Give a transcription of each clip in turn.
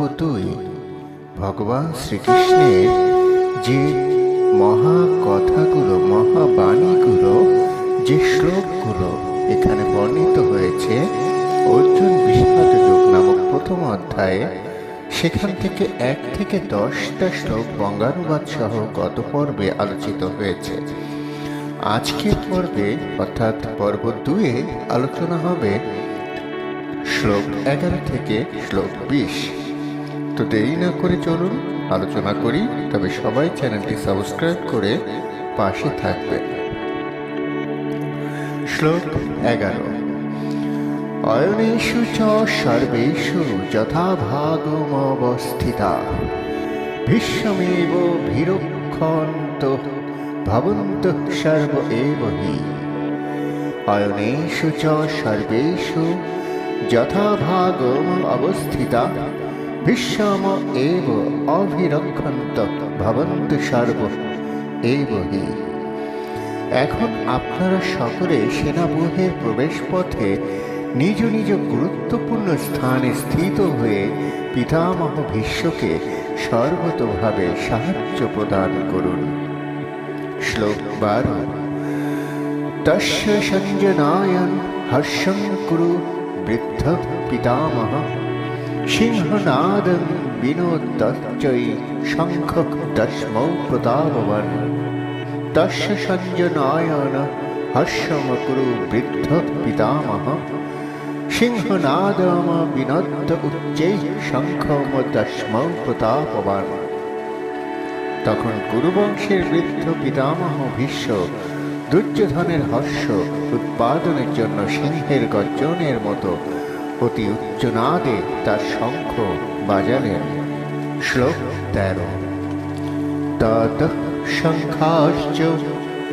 দুই ভগবান শ্রীকৃষ্ণের যে মহা কথাগুলো মহাবাণীগুলো, যে শ্লোকগুলো এখানে বর্ণিত হয়েছে, অর্জুন বিষাদ যোগ নামক প্রথম অধ্যায়ে, সেখান থেকে এক থেকে দশটা শ্লোক বঙ্গানুবাদ সহ গত পর্বে আলোচিত হয়েছে। আজকের পর্বে, অর্থাৎ পর্ব দুয়ে আলোচনা হবে শ্লোক এগারো থেকে শ্লোক বিশ। তো দেরি না করে চলুন আলোচনা করি, তবে সবাই চ্যানেলটি সাবস্ক্রাইব করে পাশে থাকবে শ্লোক এগারো। অয়নেষু চ সর্বেষু যথাভাগমবস্থিতা। ভীষ্মেব ভীরক্ষন্ত, ভবন্ত সর্ব এব হি। অয়নেষু চ সর্বেষু যথাভাগম অবস্থিতা ভীষ্ম এব অভিরক্ষন্ত ভবন্ত সর্ব এব হি এখন আপনারা সকলে সেনাবহের প্রবেশ পথে নিজ নিজ গুরুত্বপূর্ণ স্থানে স্থিত হয়ে পিতামহ ভীষ্মকে সর্বতভাবে সাহায্য প্রদান করুন। শ্লোক বারো। তস্য সঞ্জনায়ন হর্ষং কুরু বৃদ্ধ পিতামহ। সিংহনাদং বিনোদশ্চৈ শঙ্খ দশমৌ প্রতাপবন তস্য সঞ্জনায়ন হর্ষমকুরু বৃদ্ধ পিতামহ। সিংহনাদম বিনদ্য উচ্চৈ শঙ্খম দশমৌ প্রতাপবান তখন কুরুবংশের বৃদ্ধ পিতামহ ভীষ্ম দুর্যোধনের হর্ষ উৎপাদনের জন্য সিংহের গর্জনের মতো অতি উচ্চনাদে তার শঙ্খ বাজালেন। শ্লোক তেরো। তত শঙ্খাশ্চ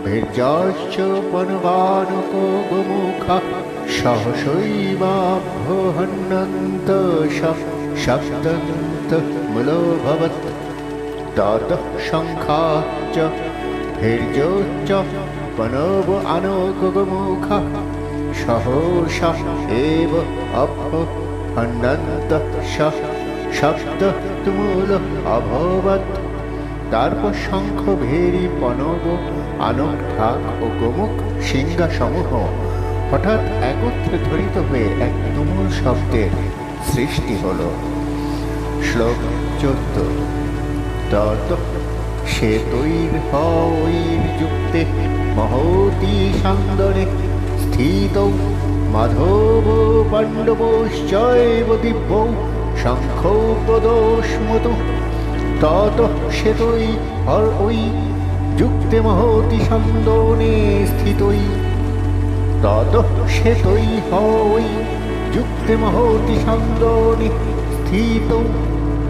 ভীর্যাশ্চ বনবানকো গোমুখা সহসৈবাভ্যহন্নন্ত শব্দন্ত মূলোভবৎ। তত শঙ্খাশ্চ ভীর্যোচ্চ বনব সহসা এব অভ্যহন্নন্ত শব্দ তুমূল অভবৎ। তারপর শঙ্খ ভেরি পনব আনক ঢাক ও গোমুখ সিংহা সমূহ হঠাৎ একত্রে ধ্বনিত হয়ে এক তুমুল শব্দের সৃষ্টি হল। শ্লোক চোদ্দ। তত সে তৈর হইর যুক্তে মহতি সান্দরে স্থিত। মাধব পাণ্ডবশ্চৈব দিব্য শঙ্খ প্রদোষমত তত শ্বেতই হর ওই, যুক্তে মহতি সন্দনে স্থিতই। তত শ্বেতই হই যুক্তে মহতি সন্দনে স্থিত।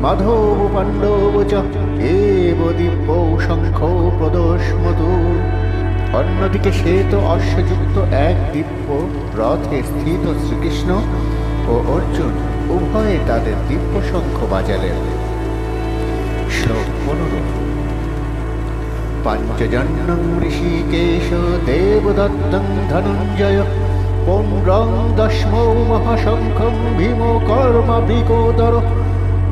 মাধব পাণ্ডব চ এব দিব্য শঙ্খ প্রদোষমতু অন্যদিকে শ্বেত অশ্বযুক্ত এক দিব্য রথে স্থিত শ্রীকৃষ্ণ ও অর্জুন উভয়ে তাদের দিব্য শঙ্খ বাজালেন। শ্লোক পনেরো। পঞ্চজন্যং ঋষিকেশ দেবদত্তং ধনঞ্জয় পৌণ্ড্রং দশমৌ মহাশঙ্খং ভীম কর্মভৃকোদর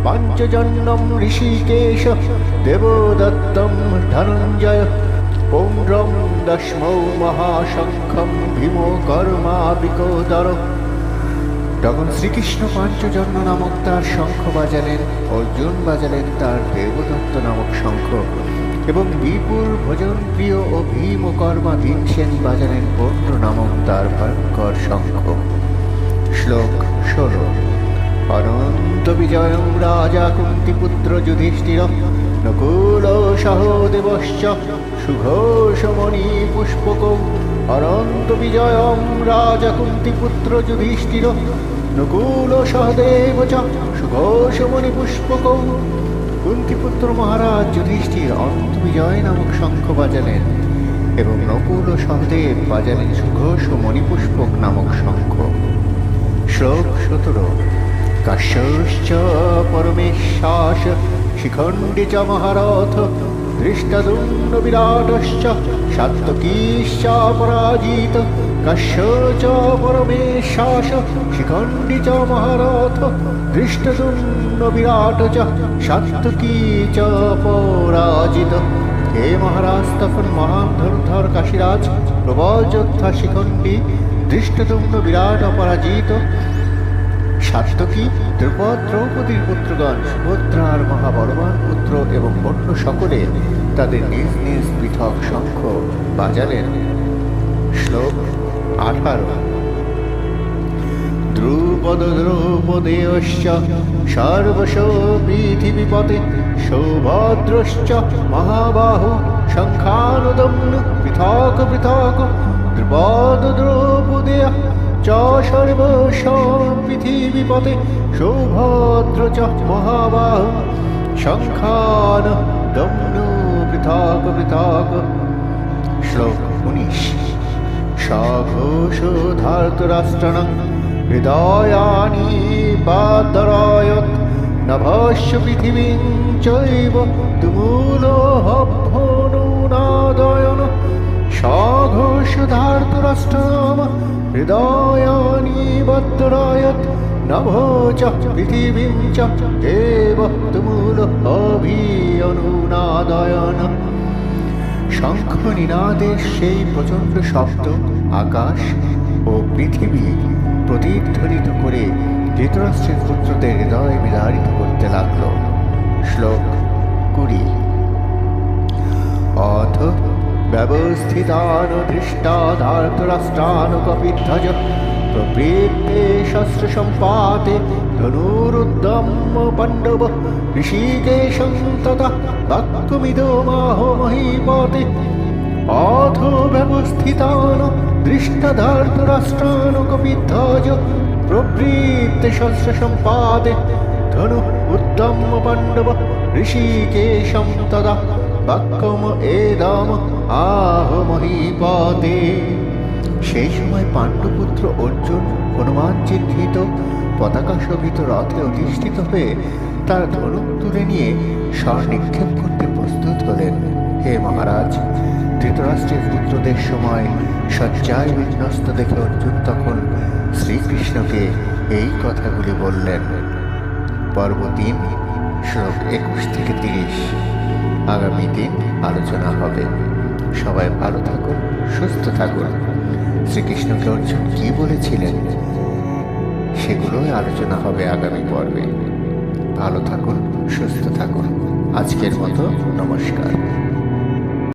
পঞ্চজন্যম ঋষিকেশ দেবদত্তম ধনঞ্জয় পৌণ্ড্রং দশমৌ মহাশঙ্খং ভীম কর্মাবিকোদর তখন শ্রীকৃষ্ণ পাঞ্চজন্য নামক তার শঙ্খ বাজালেন, অর্জুন বাজালেন তার দেবদত্ত নামক শঙ্খ, এবং বিপুল ভোজন প্রিয় ও ভীম কর্মা ভীমসেন বাজালেন পৌণ্ড নামক তার ভয়ঙ্কর শঙ্খ। শ্লোক ষোলো, অনন্ত বিজয়ং রাজা কুন্তিপুত্র যুধিষ্ঠির নকুল সহদেবশ্চ সুঘোষমণি পুষ্পক অনন্ত রাজা কুন্তিপুত্র যুধিষ্ঠির, নকুল সহদেব চ সুঘোষমণি পুষ্পক। কুন্তিপুত্র মহারাজ যুধিষ্ঠির অনন্ত বিজয় নামক শঙ্খ বাজালেন এবং নকুল ও সহদেব বাজালেন সুঘোষ ও মণিপুষ্পক নামক শঙ্খ। শ্লোক সতেরো। কাশ্যশ্চ পরমেশ্বাস, শিখণ্ডী চ মহারথ পরাজিত কশ্য চ পরমেশ্বাস শিখণ্ডি চ মহারথ দৃষ্টদুন্ন বিরাট চ সাত্তকী চ পরাজিত হে মহারাজ তখন মহান ধনুধর কাশীরাজ প্রবল যোদ্ধা শিখণ্ডী দৃষ্টদুম্ন বিরাট অপরাজিত সাত্যকী দ্রৌপদ দ্রৌপদীর পুত্রগণ, সুভদ্রার মহাবলবান পুত্র এবং অন্য সকলে তাদের নিজ নিজ পৃথক শঙ্খ বাজালেন। শ্লোক আঠারো। দ্রুপদ দ্রৌপদেয়শ্চ, সর্বশ পৃথিবীপতে সৌভদ্রশ্চ মহাবাহু শঙ্খানুদম্নু, পৃথক পৃথক। দ্রুপদ দ্রৌপদেয় চ সর্বশ পৃথিবীপতে সৌভদ্র চ মহাবাহু শঙ্খান দম্নু পৃথক পৃথক। শ্লোক উনিশ। সঘোষধার্তরাষ্ট্রণং হৃদয়ানি বাদরায়ত নভস্য পৃথিবীং চৈব তুমূলহভ্যনুনাদয়ন সঘোষধার্তরাষ্ট্রম হৃদয়ানি বাদরায়ত নভো চ পৃথিবীং চ এব তুমূল শঙ্খ নিনাদের সেই প্রচণ্ড শব্দ আকাশ ও পৃথিবী প্রতিধ্বনিত করে ধৃতরাষ্ট্রের পুত্রদের হৃদয় বিদারিত করতে লাগল। শ্লোক কুড়ি। অথ ব্যবস্থিতান দৃষ্টাধার্তরাষ্ট্রান কপিধ্বজ প্রবৃত্তে শস্ত্র সম্পাতে ধনুরুদ্দম্ম পাণ্ডব ঋষিকেশং তথা বাক্যমিদো মাহো মহীপতে। অথ ব্যবস্থিতান দৃষ্টধার্তরাষ্ট্রান কপিধ্বজ প্রবৃত্তে শস্ত্র সম্পাদে বাক্যম এদম, আহ মহীপতে সেই সময় পাণ্ডুপুত্র অর্জুন হনুমান চিহ্নিত, পতাকা শোভিত রথে অধিষ্ঠিত হয়ে তার ধনুক তুলে নিয়ে স্বর নিক্ষেপ করতে প্রস্তুত হলেন। হে মহারাজ, ধৃতরাষ্ট্রের পুত্রদের সময় শয্যায় বিন্যস্ত দেখে অর্জুন তখন শ্রীকৃষ্ণকে এই কথাগুলি বললেন। পর্ব তিন শ্লোক একুশ থেকে তিরিশ। আগামী দিন আলোচনা হবে। সবাই ভালো থাকুন, সুস্থ থাকুন। শ্রীকৃষ্ণকে অর্জুন কি বলেছিলেন? সেগুলোই আলোচনা হবে আগামী পর্বে। ভালো থাকুন, সুস্থ থাকুন। আজকের মতো নমস্কার।